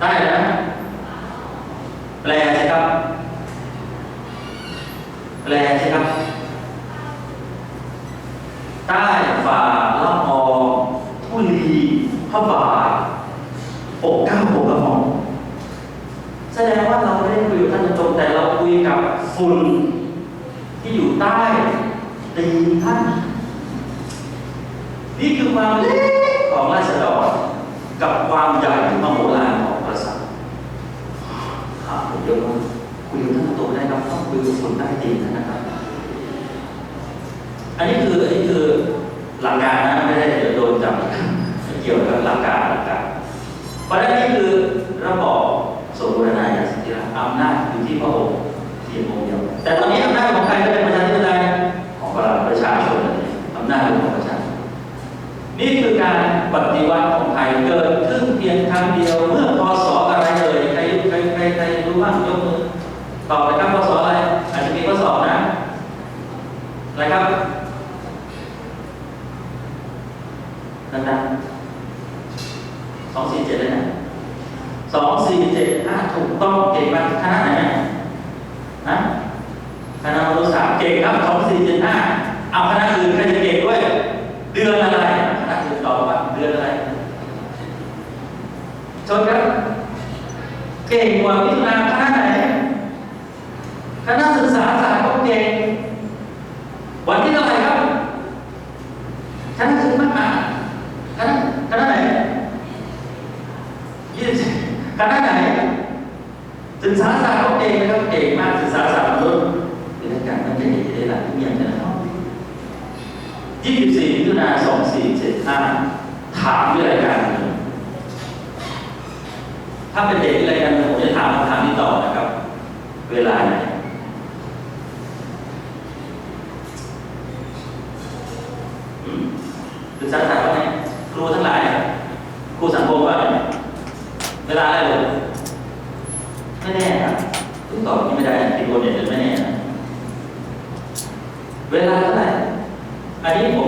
ได้นะแปลสิครับ แปลสิครับ ใต้ฝ่าละอองทุลีพระบาทปกเก้าปกกระหม่อมแสดงว่าเราไม่ได้คุยกับท่านตรงแต่เราคุยกับฝุ่นที่อยู่ใต้ตีนท่านนี่คือความเล็กของราษฎรกับความใหญ่มโหฬารของพระสังฆ์หา ผมเยอะมาคุยกับท่านตรงๆได้ครับต้องคุยกับฝุ่นใต้ตีนนะครับ อันนี้คืออันนี้คือหลักการนะไม่ได้เดี๋ยวโดนจับไม่เกี่ยวกับหลักการหลักการเพราะฉะนั้นนี่คือระบอบสมบูรณาญาสิทธิราชอำนาจอยู่ที่พระองค์เพียงองค์เดียว แต่ตอนนี้อำนาจของใครก็เป็นประชาธิปไตยของประชาชนเองอำนาจของประชาชนนี่คือการปฏิวัติของไทยเกิดขึ้นเพียงครั้งเดียวเมื่อพศอะไรเลยใครใครใค รู้บ้างยกมือตอบเลยครับพศอสอบอะไรอาจจะมีข้อสอบนะอะไรครับดังๆสองสี่เจ็ดเลยนะสองสี่เจ็ดห้าถูกต้องเก่งมากคณะไหนนะคณะมนุษยศาสตร์เก่งครับสองสี่เจ็ดห้าเอาคณะอื่นใครจะเก่งด้วย เดือนอะไรคณะอื่นตอบว่าเดือนอะไรชนครับ ก่งกว่ามิถุนาคณะไหนคณะศึกษาศาสตร์ก็เก่งวันที่เท่าไหร่ครับคณะถึงมากมคณะคณะไหนยี่สิบคณะไหนศึกษาศาสตร์ก็เก่งนะครับเก่งมากศึกษาศาสตร์มนุษย์เป็นการมันจะเห็นได้หลักที่ยังจะนะครับยี่สิบสี่มิถุนาสองสี่เจ็ดห้าถามด้วยรายการนี้ ถ้าเป็นเด็กที่รการผมจะถามคำถามนี้ต่อนะครับ เวลาไหนศึกษาศาสตร์ว่าไงครูทั้งหลายครูสังคมว่าไงเวลาอะไรเลยไม่แน่ครับต้องตอบอย่างนี้ไม่ได้ติดโบนเนี่ยจะไม่แน่นะเวลาเท่าไหร่อันนี้ผม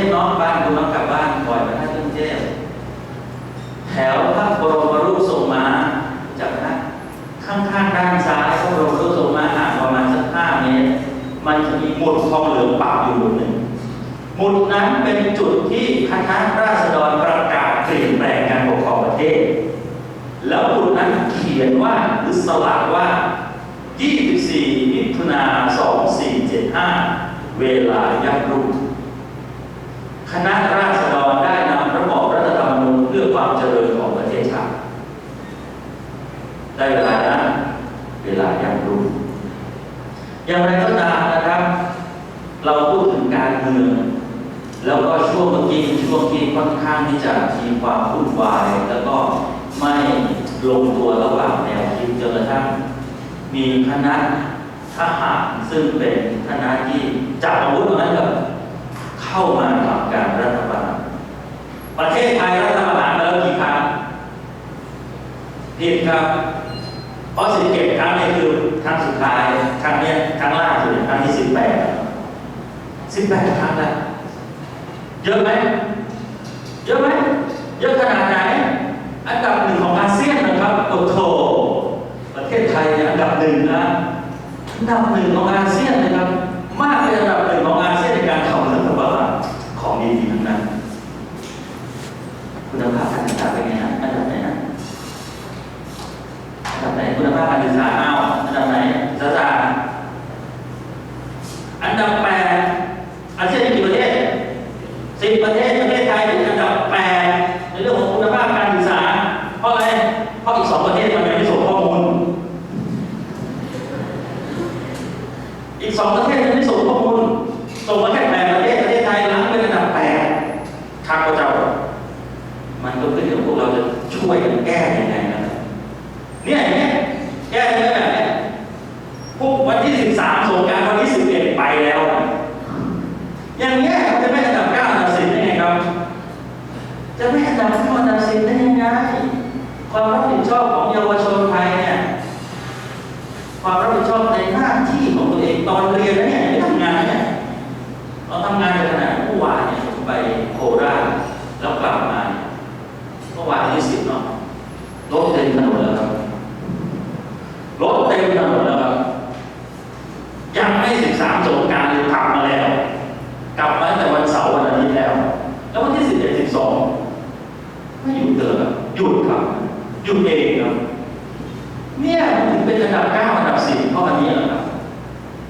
ทพน้องบ้านดูน้องกลับบ้านบ่อยไปท่ากรุงเทพแถวพระบรมรูปทรงม้าจากนะข้างๆด้านซ้ายพระบรมรูปทรงม้าห่างประมาณสักห้าเมตรมันจะมีหมุดทองเหลืองปักอยู่หมุดหนึ่งหมุดนั้นเป็นจุดที่คณะราษฎรประกาศเปลี่ยนแปลงการปกครองประเทศ แล้วหมุดนั้นเขียนว่าหรือสลักว่า 24 มิถุนา 2475 เวลายับรุ่ง คณะราษฎรได้นำระบอบรัฐธรรมนูญเพื่อความเจริญของประเทศชาติ ได้เวลานั้นเวลายังรุ่งอย่างไรก็ตามนะครับ เราพูดถึงการเมือง แล้วก็ช่วงเมื่อกี้ช่วงที่ค่อนข้างที่จะมีความวุ่นวาย แล้วก็ไม่ลงตัวระหว่างแนวคิดจนกระทั่งมีคณะทหารซึ่งเป็นคณะที่จับอาวุธมากับเข้ามาทำการรัฐประหารประเทศไทยรัฐประหารมาแล้วกี่ครั้งผิด ครับ เพราะสิบเก็บครั้งนี้คือครั้งสุดท้าย ครั้งนี้ครั้งล่าสุดครั้งที่สิบแปดสิบแปดครั้งแล้วเยอะไหมเยอะไหมเยอะขนาดไหน อันดับหนึ่งของอาเซียนนะครับโอ้โถประเทศไทยอันดับหนึ่งนะอันดับหนึ่งของอาเซียนนะครับ มากเป็นอันดับหนึ่งของอาเซียนในการทำรัฐประหารของดีๆทั้งนั้นคุณภาพการศึกษาเป็นไงฮะอันดับไหนนะอันดั บไหนคุณภาพการศึกษาอ้าอันดับไหนศาสตร์อันดับแปดอาเซียนกี่ประเทศสิบประเทศ สามส่งการวันที่สิบเอ็ดไปแล้วนะอย่างเงี้ยจะไม่อันดับเก้าอันดับสิบได้ไงครับ จะไม่อันดับเก้าอันดับสิบได้ยังไง ความรับผิดชอบของเยาวชนไทยเนี่ย ม ความรับผิดชอบในหน้าที่ของตัวเองตอนเรียนนะเนี่ยไม่ทำงานเนี่ยเราทำงานในขณะเมื่อวานเนี่ยผมไปโคราชแล้วกลับมาเนี่ยเมื่อวานที่สิบเนาะรถเต็มถนนแล้วครับรถเต็มถนนแล้วครับ ยังไม่สิบสามสงกรารเลยกลับมาแล้ว กลับมาตั้งแต่วันเสาร์วันอาทิตย์แล้ว แล้ววันที่สิบเอ็ดสิบสองไม่หยุดเลยครับหยุดครับหยุดเองครับเนี่ยมันถึงเป็นอันดับเก้าอันดับสิบเพราะอันนี้แหละครับ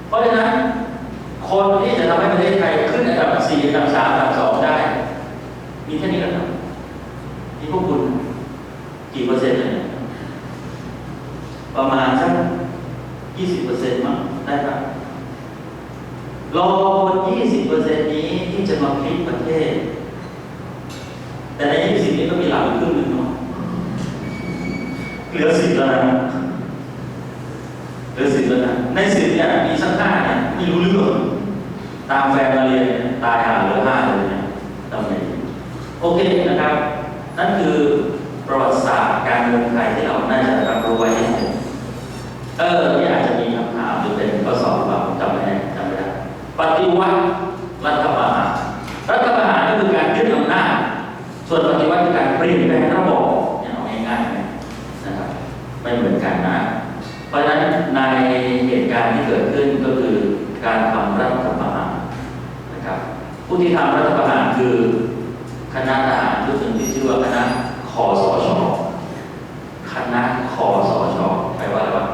เพราะฉะนั้น คนที่จะทำให้ประเทศไทยขึ้นอันดับสี่อันดับสามอันดับสองได้ มีแค่นี้แหละครับมีพวกคุณกี่เปอร์เซ็นต์เนี่ยประมาณสักยี่สิบเปอร์เซ็นต์มั้งได้ปะรอคนยี่สิบเปอร์เซ็นต์นี้ที่จะมาพลิกประเทศ แต่ในยี่สิบนี้ก็มีหลังครึ่งหนึ่งเนาะเหลือสิบแล้วนะเหลือสิบแล้วนะในสิบเนี่ยมีสักห้าเนี่ยไม่รู้เรื่อง ตามแฟนมาเรียนตายหาเหลือห้าเลยเนี่ยทำไงโอเคนะครับ นั่นคือประวัติศาสตร์การเมืองไทยที่เราน่าจะรับรู้ไว้นิดหนึ่งเออนี่อาจจะมีคำถามหรือเป็นข้อสอบหรือเปล่าจำไม่ได้จำไม่ได้ปฏิวัติรัฐประหารรัฐประหารก็คือการยึดอำนาจส่วนปฏิวัติคือการเปลี่ยนแปลงระบบเนี่ยเอาง่ายๆนะครับไม่เหมือนกันนะ เพราะฉะนั้นในเหตุการณ์ที่เกิดขึ้นก็คือการทำรัฐประหารนะครับ ผู้ที่ทำรัฐประหารคือคณะทหารชุดหนึ่งที่ชื่อว่าคณะคอสชคณะคอสชแปลว่าอะไรวะ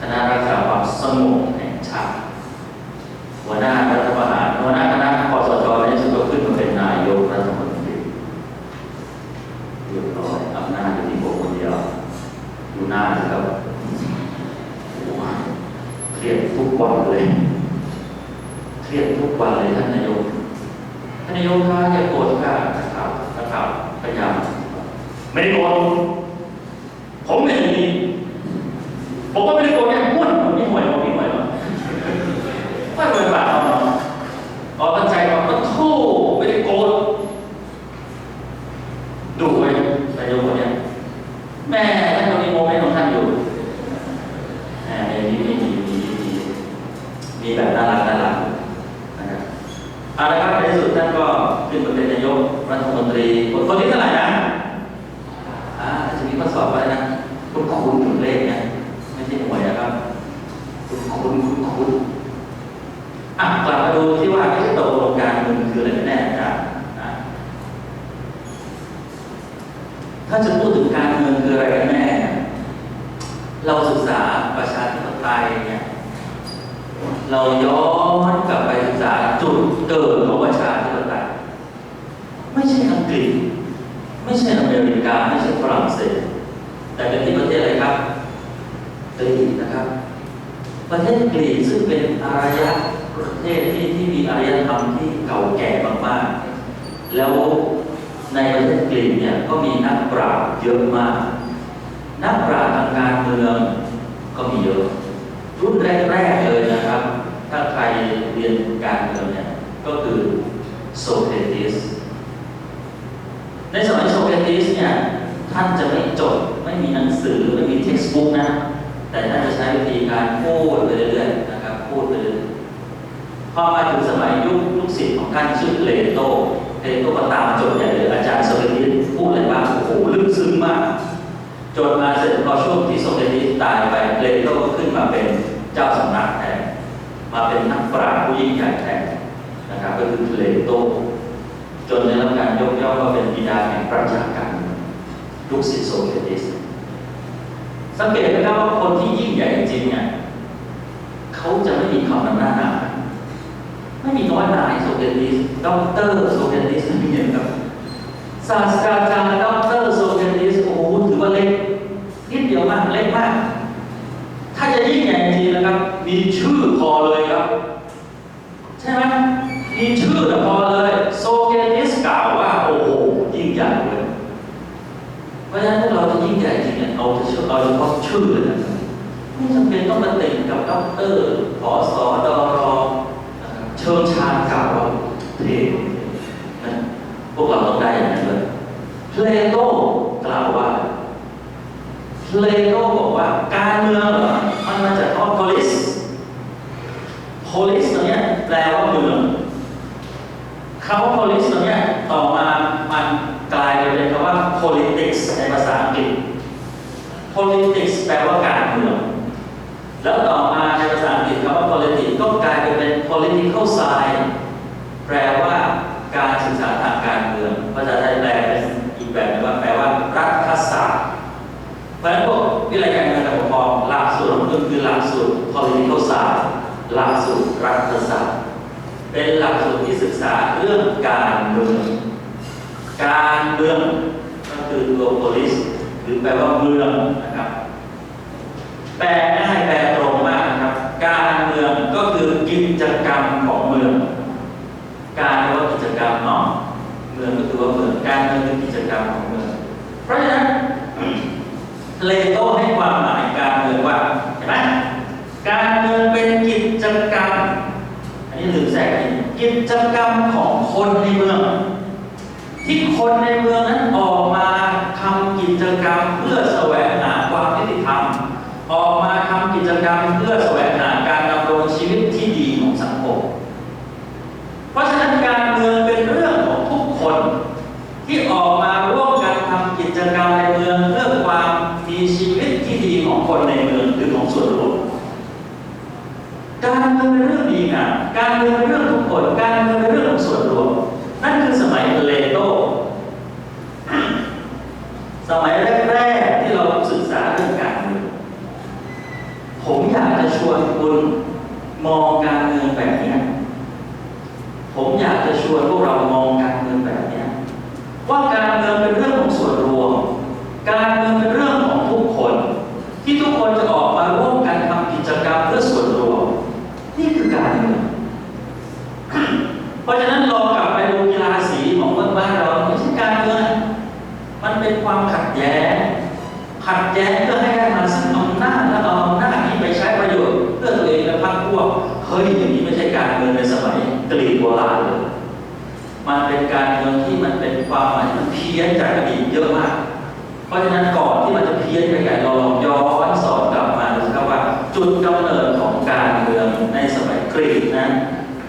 คณะรักษาความสงบแห่งชาติ หัวหน้ารัฐประหารหัวหน้าคณะคอสชในที่สุดก็ขึ้นมาเป็นนายกรัฐมนตรีเรียบร้อยอำนาจอยู่ที่ผมคนเดียวดูหน้าสิครับโอ้โหเครียดทุกวันเลย เครียดทุกวันเลยท่านนายก ท่านนายกคะอย่าโกรธค่ะนะครับนะครับพยายาม ไม่ได้โกรธผมเป็นอย่างนี้ผมก็ไม่ได้โกรธเนี่ยม้วนผมนี่ห่วยผมนี่ห่วยหรอกไม่ห่วยเปล่าเนาะอ๋อตั้งใจว่าก็โทษไม่ได้โกรธดูไว้นายกคนเนี้ยแม่ท่านคนนี้โมเมนต์ของท่านอยู่แหมมีมีมีมีมีมีแบบน่ารักน่ารักนะครับเอาละครับในที่สุดท่านก็ขึ้นมาเป็นนายกรัฐมนตรีคนที่เท่าไหร่นะ อสอบไว้นะคุณคุณถึงเลขเนี่ยไม่ใช่หวยนะครับคุณคุณคุณคุณอะกลับมาดูที่ว่าที่ตกลงการเมืองคืออะไรกันแน่อาจารย์นะถ้าจะพูดถึงการเมืองคืออะไรกันแน่เนี่ยเราศึกษาประชาธิปไตยเนี่ยเราย้อนกลับไปศึกษาจุดเกิดของประชาธิปไตยไม่ใช่อังกฤษ ไม่ใช่อเมริกา ไม่ใช่ฝรั่งเศส แต่เป็นที่ประเทศอะไรครับกรีกนะครับ ประเทศกรีกซึ่งเป็นอารยประเทศที่ที่มีอารยธรรมที่เก่าแก่มากๆ แล้วในประเทศกรีกเนี่ยก็มีนักปราชญ์เยอะมาก นักปราชญ์ทางการเมืองก็มีเยอะ รุ่นแรกๆเลยนะครับ ถ้าใครเรียนการเมืองเนี่ยก็คือโซเครติสในสมัยโซเครติสเนี่ยท่านจะไม่จด ไม่มีหนังสือไม่มีเท็กซ์บุ๊กนะ แต่ท่านจะใช้วิธีการพูดไปเรื่อยๆนะครับพูดไปเรื่อยพอมาถึงสมัยยุคลูกศิษย์ของท่านชื่อเลโตเลโตก็ตามจดใหญ่เลยอาจารย์โซเครติสพูดอะไรบ้างโอ้โหลึกซึ้งมาก จนมาเสร็จพอช่วงที่โซเครติสตายไปเลโตก็ขึ้นมาเป็นเจ้าสำนักแทนมาเป็นนักปราชญ์ผู้ยิ่งใหญ่แทนนะครับก็คือเลโตจนได้รับการยกย่องว่าเป็นบิดาแห่งปรัชญาการเมือง ลูกศิษย์โซเครติสสังเกตไหมครับว่าคนที่ยิ่งใหญ่จริงเนี่ยเขาจะไม่มีคำนำหน้านามไม่มีคำว่านายโซเครติสด็อกเตอร์โซเครติสไม่มีนะครับศาสตราจารย์ด็อกเตอร์โซเครติสโอ้โหถือว่าเล็กนิดเดียวมากเล็กมาก ถ้าจะยิ่งใหญ่จริงนะครับมีช ชื่อะไม่จำเป็นต้องมาติดกับด็อกเตอร์ขอสอดอรอเชิญชาเก่าเพลงนะพวกเราต้องได้อย่างนั้นเลยเพลโตกล่าวว่าเพลโตบอกว่าการเมืองมันมาจากคำว่ลิสคอลิสตรงนี้แปลว่าเมืองคำว่าคอลิสตรงนี้ต่อมามันกลายเป็นคำว่า politics ในภาษาอังกฤษ politics แปลว่าการเมือง แล้วต่อมาในภาษาอังกฤษคำว่า politics ก็กลายเป็น political science แปลว่าการศึกษาทางการเมืองภาษาไทยแปลเป็นอีกแบบนึงว่าแปลว่ารัฐศาสตร์เพราะฉะนั้นพวกวิทยาการเมืองการปกครองหลักสูตรก็คือหลักสูตร political science หลักสูตรรัฐศาสตร์ เป็นหลักสูตรที่ศึกษาเรื่องการเมือง การเมืองก็คือตัว police รือแปลว่าเมืองนะครับ แปลง่ายแปลตรงมากนะครับ การเมืองก็คือกิจกรรมของเมือง การแปลว่ากิจกรรมเนาะเมืองก็คือว่าเมืองการเมืองคือกิจกรรมของเมือง เพราะฉะนั้นเลโต้ให้ความหมายการเมืองว่าเห็นไหมการเมืองเป็นกิจกรรม อันนี้ลืมแทรกอีกกิจกรรมของคนในเมือง ที่คนในเมืองนั้นออกมาทำกิจกรรมเพื่อแสวงหาความยุติธรรม ออกมาทำกิจกรรมเพื่อแสวงหาการดำรงชีวิตที่ดีของสังคม เพราะฉะนั้นการเมืองเป็นเรื่องของทุกคนที่ออกมาร่วมกันทำกิจกรรมในเมืองเพื่อความมีชีวิตที่ดีของคนในเมืองหรือของส่วนรวมการเมืองเป็นเรื่องดีงามการเมืองเป็นเรื่องทุกคน การเมืองเป็นเรื่องของส่วนรวม นั่นคือสมัยเลโตสมัยแรกๆที่เราศึกษาเรื่องการเมืองผมอยากจะชวนคุณมองการเมืองแบบนี้ผมอยากจะชวนพวกเรามองการเมืองแบบนี้ว่าการเมืองเป็นเรื่อง ช่การเมืองในสมัยกรีกโบราณเลยมันเป็นการเมืองที่มันเป็นความหมายที่มันเพี้ยนจากอดีตเยอะมาก เพราะฉะนั้นก่อนที่มันจะเพี้ยนไปใหญ่เราลองย้อนสอนกลับมาดูครับว่า จุดกำเนิดของการเมืองในสมัยกรีกนั้น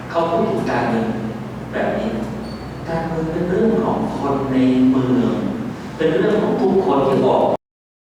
เขาพูดถึงการเมืองแบบนี้ การเมืองเป็นเรื่องของคนในเมือง เป็นเรื่องของทุกคนที่ออก